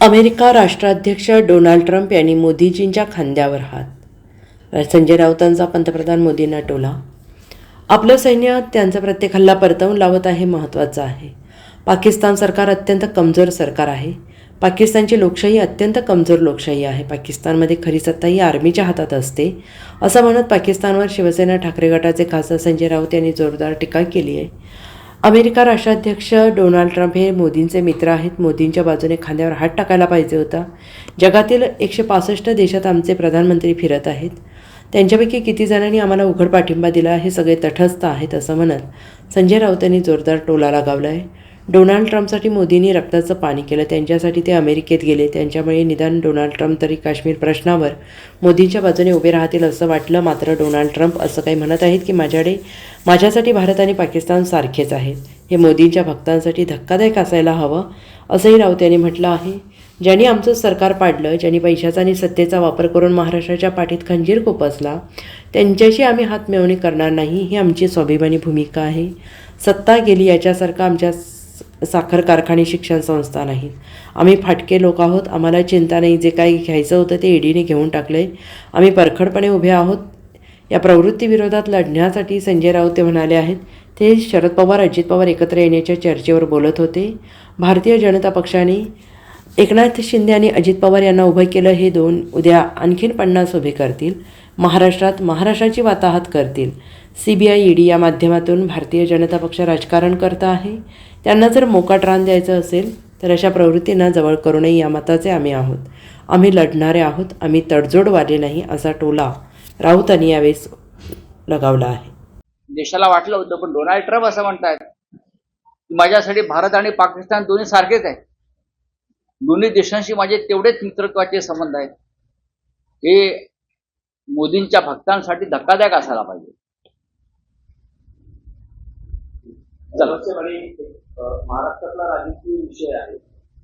America राष्ट्राध्यक्ष Donald Trump यांनी मोदीजींच्या खांद्यावर हात. संजय राऊतांचा पंतप्रधान मोदींना टोला. आपलं सैन्य त्यांचा प्रत्येक हल्ला परतवून लावत आहे महत्त्वाचं आहे. पाकिस्तान सरकार अत्यंत कमजोर सरकार आहे. पाकिस्तानची लोकशाही अत्यंत कमजोर लोकशाही आहे. पाकिस्तानमध्ये खरी सत्ता ही आर्मीच्या हातात असते असं म्हणत पाकिस्तानवर शिवसेना ठाकरे गटाचे खासदार संजय राऊत यांनी जोरदार टीका केली आहे. अमेरिका राष्ट्राध्यक्ष डोनाल्ड ट्रम्प हे मोदींचे मित्र आहेत. मोदींच्या बाजूने खांद्यावर हात टाकायला पाहिजे होता. जगातील एकशे पासष्ट देशात आमचे प्रधानमंत्री फिरत आहेत. त्यांच्यापैकी किती जणांनी आम्हाला उघड पाठिंबा दिला हे सगळे तटस्थ आहेत असं म्हणत संजय राऊत यांनी जोरदार टोला लगावला आहे डोनाल्ड ट्रम्पसाठी मोदींनी रक्ताचं पाणी केलं. त्यांच्यासाठी ते अमेरिकेत गेले. त्यांच्यामुळे निदान डोनाल्ड ट्रम्प तरी काश्मीर प्रश्नावर मोदींच्या बाजूने उभे राहतील असं वाटलं. मात्र डोनाल्ड ट्रम्प असं काही म्हणत आहेत की माझ्याकडे माझ्यासाठी भारत आणि पाकिस्तान सारखेच आहेत. हे मोदींच्या भक्तांसाठी धक्कादायक असायला हवं असंही राऊत यांनी म्हटलं आहे. ज्यांनी आमचं सरकार पाडलं ज्यांनी पैशाचा आणि सत्तेचा वापर करून महाराष्ट्राच्या पाठीत खंजीर कोपसला त्यांच्याशी आम्ही हात मिळवणी करणार नाही ही आमची स्वाभिमानी भूमिका आहे. सत्ता गेली याच्यासारखं आमच्या साखर कारखाने शिक्षण संस्था नाहीत. आम्ही फाटके लोक आहोत. आम्हाला चिंता नाही. जे काही घ्यायचं होतं ते ईडीने घेऊन टाकलं आहे आम्ही परखडपणे उभे आहोत. या प्रवृत्तीविरोधात लढण्यासाठी संजय राऊत ते म्हणाले आहेत. ते शरद पवार अजित पवार एकत्र येण्याच्या चर्चेवर बोलत होते. भारतीय जनता पक्षाने एकनाथ शिंदे आणि अजित पवार यांना उभं केलं हे दोन उद्या आणखीन पन्नास उभे करतील. महाराष्ट्रात महाराष्ट्राची वाताहत करतील. सी बी आय ईडी या माध्यमातून भारतीय जनता पक्ष राजकारण करत आहे. त्यांना जर मोका रान द्यायचं असेल तर अशा प्रवृत्तींना जवळ करूनही या मताचे आम्ही आहोत. आम्ही लढणारे आहोत आम्ही तडजोड वाले नाही असा टोला राऊतांनी यावेळेस लगावला आहे. देशाला वाटलं होतं पण डोनाल्ड ट्रम्प असं म्हणतायत माझ्यासाठी भारत आणि पाकिस्तान दोन्ही सारखेच आहेत. दोन्ही देशांशी माझे तेवढेच मित्रत्वाचे संबंध आहेत. हे मोदींच्या भक्तांसाठी धक्कादायक असायला पाहिजे. महाराष्ट्रातला राजकीय विषय आहे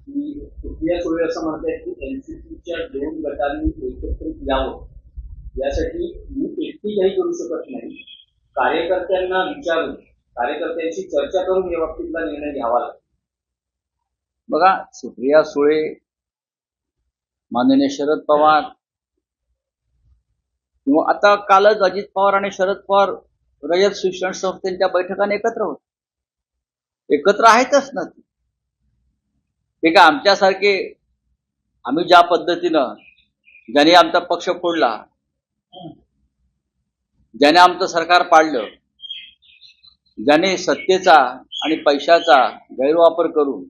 की सुप्रिया सुळे असं म्हणतात की एनसीपीच्या दोन गटांनी एकत्रित यावं. यासाठी मी एकटी काही करू शकत नाही. कार्यकर्त्यांना विचारून कार्यकर्त्यांशी चर्चा करून या बाबतीतला निर्णय घ्यावा लागेल. बघा सुप्रिया सुळे माननीय शरद पवार किंवा आता कालच अजित पवार आणि शरद पवार रयत शिक्षण संस्थेच्या बैठकाने एकत्र होत. एकत्र आहेतच ना ते. ते का आमच्यासारखे आम्ही ज्या पद्धतीनं ज्याने आमचा पक्ष फोडला ज्याने आमचं सरकार पाडलं ज्याने सत्तेचा आणि पैशाचा गैरवापर करून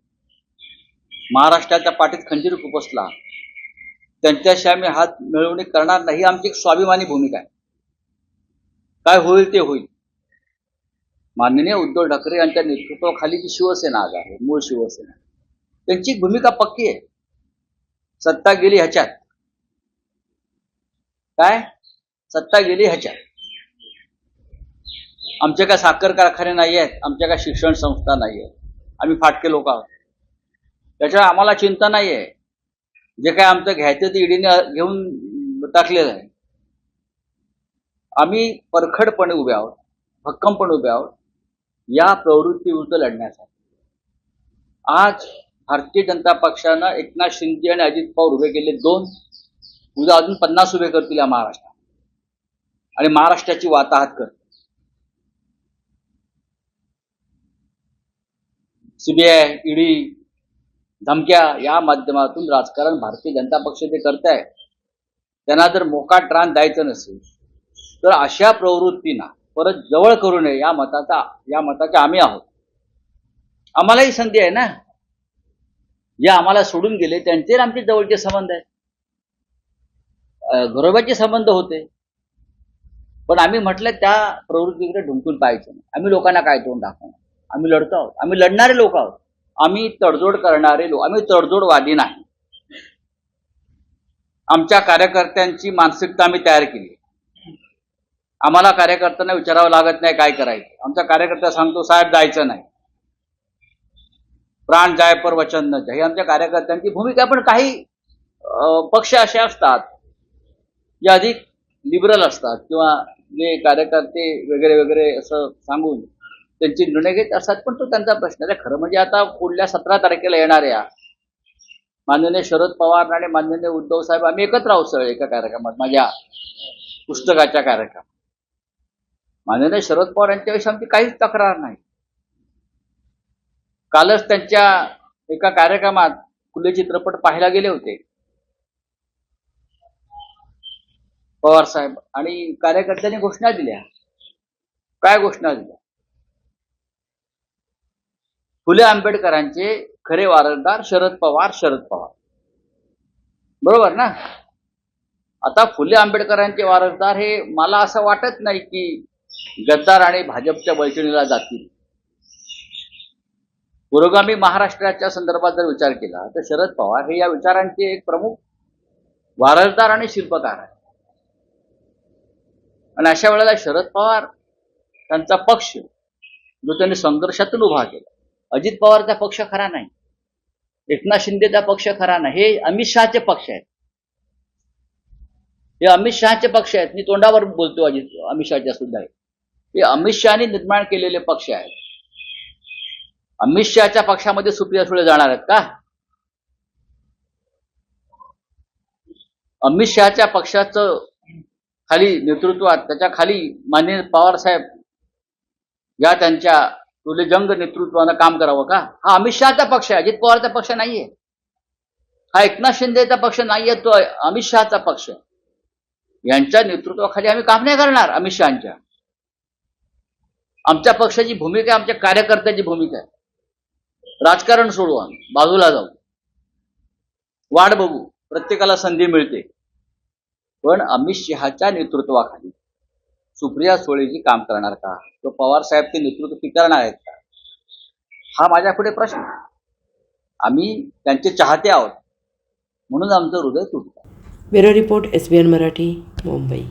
महाराष्ट्राच्या पाठीत खंजीर खुपसला त्यांच्याशी आम्ही हात मिळवणी करणार नाही ही आमची एक स्वाभिमानी भूमिका आहे काय होईल ते होईल माननीय उद्धव ठाकरे यांच्या नेतृत्वाखाली जी शिवसेना आज आहे मूळ शिवसेना. त्यांची भूमिका पक्की आहे. सत्ता गेली ह्याच्यात. काय? सत्ता गेली ह्याच्यात. आमचे काय साखर कारखाने नाही आहेत आमच्या काय शिक्षण संस्था नाही आहेत. आम्ही फाटके लोक आहोत. त्याच्या आम्हाला चिंता नाही आहे. जे काय आमचं घ्यायचं ते ईडीने घेऊन टाकलेलं आहे. आम्ही परखडपणे उभे आहोत भक्कमपणे उभे आहोत. या प्रवृत्तीविरुद्ध लढण्यासाठी. आज भारतीय जनता पक्षानं एकनाथ शिंदे आणि अजित पवार उभे केले दोन उद्या अजून पन्नास उभे करतील या महाराष्ट्रात. आणि महाराष्ट्राची वाताहत करतील. सीबीआय ईडी धमक्या या माध्यमातून राजकारण भारतीय जनता पक्ष जे करताय त्यांना जर मोका ट्रान द्यायचं नसेल तर अशा प्रवृत्तींना परत जवळ करू नये या मताचा या मताचे आम्ही आहोत. आम्हालाही संधी आहे ना? जे आम्हाला सोडून गेले त्यांचे आमचे जवळचे संबंध आहेत. गरोबाचे घरोब्याचे संबंध होते. पण आम्ही म्हटलं त्या प्रवृत्तीकडे ढुंकून पाहायचं नाही. आम्ही लोकांना काय तोंड दाखवणार? आम्ही लढतो आहोत. आम्ही लढणारे लोक आहोत. आम्ही तडजोड करणारे लोक आम्ही तडजोडवादी नाही. आमच्या कार्यकर्त्यांची मानसिकता आम्ही तयार केली आम्हाला कार्यकर्त्यांना विचारावं लागत नाही काय करायचं. आमचा कार्यकर्ता सांगतो साहेब जायचं नाही. प्राण जाय पर वचन न जाय. ही आमच्या कार्यकर्त्यांची भूमिका पण काही पक्ष असे असतात जे अधिक लिबरल असतात किंवा जे कार्यकर्ते वगैरे वगैरे असं सांगून त्यांचे निर्णय घेत असतात पण तो त्यांचा प्रश्न आहे. खरं म्हणजे आता पुढल्या सतरा तारखेला येणाऱ्या माननीय शरद पवार आणि माननीय उद्धव साहेब आम्ही एकत्र आहोत सगळे एका कार्यक्रमात माझ्या पुस्तकाच्या कार्यक्रमात. माननीय शरद पवार यांच्याविषयी आमची काहीच तक्रार नाही. कालच त्यांच्या एका कार्यक्रमात खुले चित्रपट पाहायला गेले होते. पवार साहेब आणि कार्यकर्त्यांनी घोषणा दिल्या. काय घोषणा दिल्या? फुले आंबेडकरांचे खरे वारसदार शरद पवार शरद पवार. बरोबर ना? आता फुले आंबेडकरांचे वारसदार हे मला असं वाटत नाही की गद्दार आणि भाजपच्या बैठणीला जातील पुरोगामी महाराष्ट्राच्या संदर्भात जर विचार केला तर शरद पवार हे या विचारांचे एक प्रमुख वारसदार आणि शिल्पकार आहे आणि अशा वेळेला शरद पवार त्यांचा पक्ष जो त्यांनी संघर्षातून उभा केला अजित पवारचा पक्ष खरा नाही एकनाथ शिंदेचा पक्ष खरा नाही हे अमित शहाचे पक्ष आहेत. हे अमित शहाचे पक्ष आहेत. मी तोंडावर बोलतो अजित अमित शहाच्या सुद्धा. आहे हे अमित शहानी निर्माण केलेले पक्ष आहेत. अमित शहाच्या पक्षामध्ये सुप्रिया सुळे जाणार आहेत का? अमित शहाच्या पक्षाचं खाली नेतृत्वात त्याच्याखाली माननीय पवार साहेब या त्यांच्या जंग नेतृत्वानं काम करावं का? हा अमित शहाचा पक्ष आहे. अजित पवारचा पक्ष नाहीये. हा एकनाथ शिंदेचा पक्ष नाहीये. तो अमित शहाचा पक्ष यांच्या नेतृत्वाखाली आम्ही काम नाही करणार अमित शहाच्या. आमच्या पक्षाची भूमिका आमच्या कार्यकर्त्याची भूमिका आहे. राजकारण सोडू आम्ही बाजूला जाऊ. वाट बघू प्रत्येकाला संधी मिळते. पण अमित शहाच्या नेतृत्वाखाली सुप्रिया सुळेजी काम करणार का? तो पवार साहेब ते नेतृत्व स्वीकारणार आहेत का? हा माझ्या पुढे प्रश्न आम्ही त्यांचे चाहते आहोत म्हणून आमचं हृदय तुटतं. Bureau report S B N Marathi Mumbai.